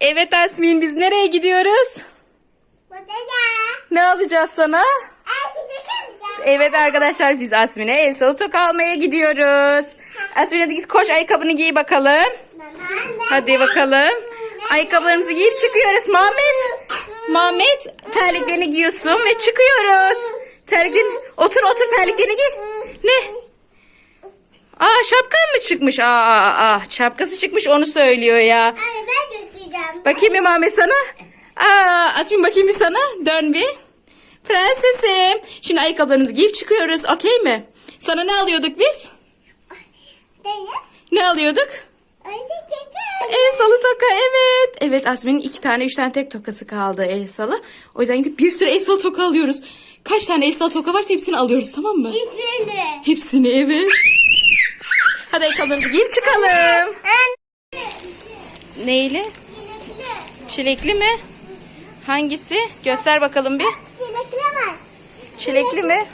Evet Asmin biz nereye gidiyoruz? Ne alacağız sana? Evet arkadaşlar biz Asmin'e el salı toka almaya gidiyoruz. Asmin hadi git koş ayakkabını giy bakalım. Hadi bakalım. Ayakkabılarımızı giyip çıkıyoruz. Muhammed. Muhammed terliklerini giyiyorsun ve çıkıyoruz. Terliklerini otur otur terliklerini giy. Ne? Aa şapkan mı çıkmış? Aa, aa, aa şapkası çıkmış onu söylüyor ya. Bakayım bir Muhammed sana. Aa, Asmin bakayım bir sana. Dön bir. Prensesim. Şimdi ayakkabılarımızı giyip çıkıyoruz. Okey mi? Sana ne alıyorduk biz? Ne alıyorduk? El salı toka evet. Evet Asmin'in iki tane üç tane tek tokası kaldı el salı. O yüzden gidip bir sürü el salı toka alıyoruz. Kaç tane el salı toka varsa hepsini alıyoruz tamam mı? Hepsini evet. Hadi ayakkabılarımızı giyip çıkalım. Neyle? Çilekli mi? Hangisi? Göster bakalım bir. Çilekli mi?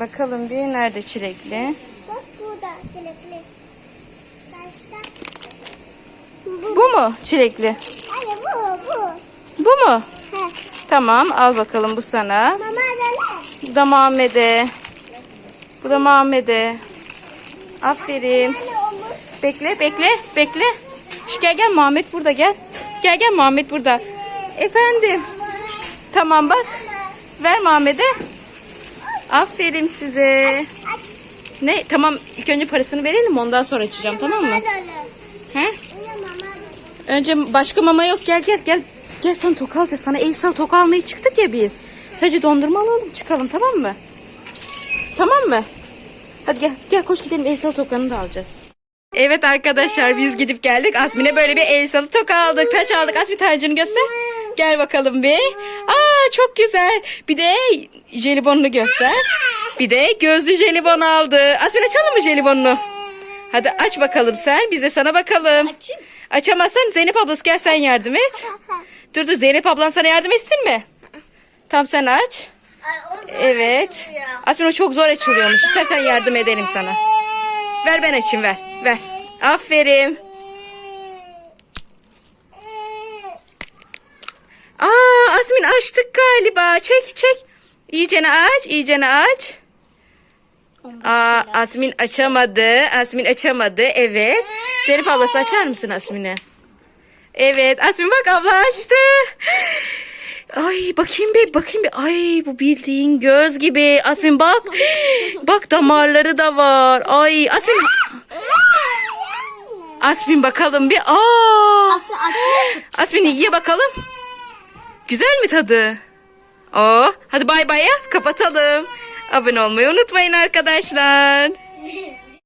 Bakalım bir nerede çilekli? Bak burada çilekli. Başka? Bu mu çilekli? Hayır bu bu. Bu mu? He. Tamam al bakalım bu sana. Mama. Bu da Muhammed'e. Bu da Muhammed'e. Aferin. Bekle bekle bekle. Şu gel gel Muhammed burada gel. Gel gel Muhammed burada. Efendim. Tamam bak. Ver Muhammed'e. Aferin size. Ne? Tamam ilk önce parasını verelim ondan sonra açacağım tamam mı? He? Önce başka mama yok gel gel gel. Gel sana toka alacağız. Sana el sal toka almaya çıktık ya biz. Sadece dondurma alalım çıkalım tamam mı? Tamam mı? Hadi gel gel koş gidelim el sal tokanı da alacağız. Evet arkadaşlar biz gidip geldik. Asmin'e böyle bir el salı toka aldık. Taç aldık. Asmin tacını göster. Gel bakalım bir. Aa çok güzel. Bir de jelibonunu göster. Bir de gözlü jelibon aldı. Asmin açalım mı jelibonunu? Hadi aç bakalım sen. Biz de sana bakalım. Açayım. Açamazsan Zeynep ablası gel sen yardım et. Dur dur Zeynep ablan sana yardım etsin mi? Tam sen aç. Ay, Evet. açılıyor. Asmin o çok zor açılıyormuş. İstersen yardım edelim sana. Ver ben açayım ver. Ver. Aferin. Aa Asmin açtık galiba. Çek çek. İyicene aç. iyicene aç. Aa Asmin açamadı. Asmin açamadı. Evet. Zeynep ablası açar mısın Asmin'e? Evet. Asmin bak abla açtı. Ay bakayım bir bakayım bir. Ay bu bildiğin göz gibi. Asmin bak. Bak damarları da var. Ay Asmin. Asmin bakalım bir. Aa. Aslı açıyor. Asmin ye bakalım. Güzel mi tadı? Oo, hadi bay bay yap kapatalım. Abone olmayı unutmayın arkadaşlar.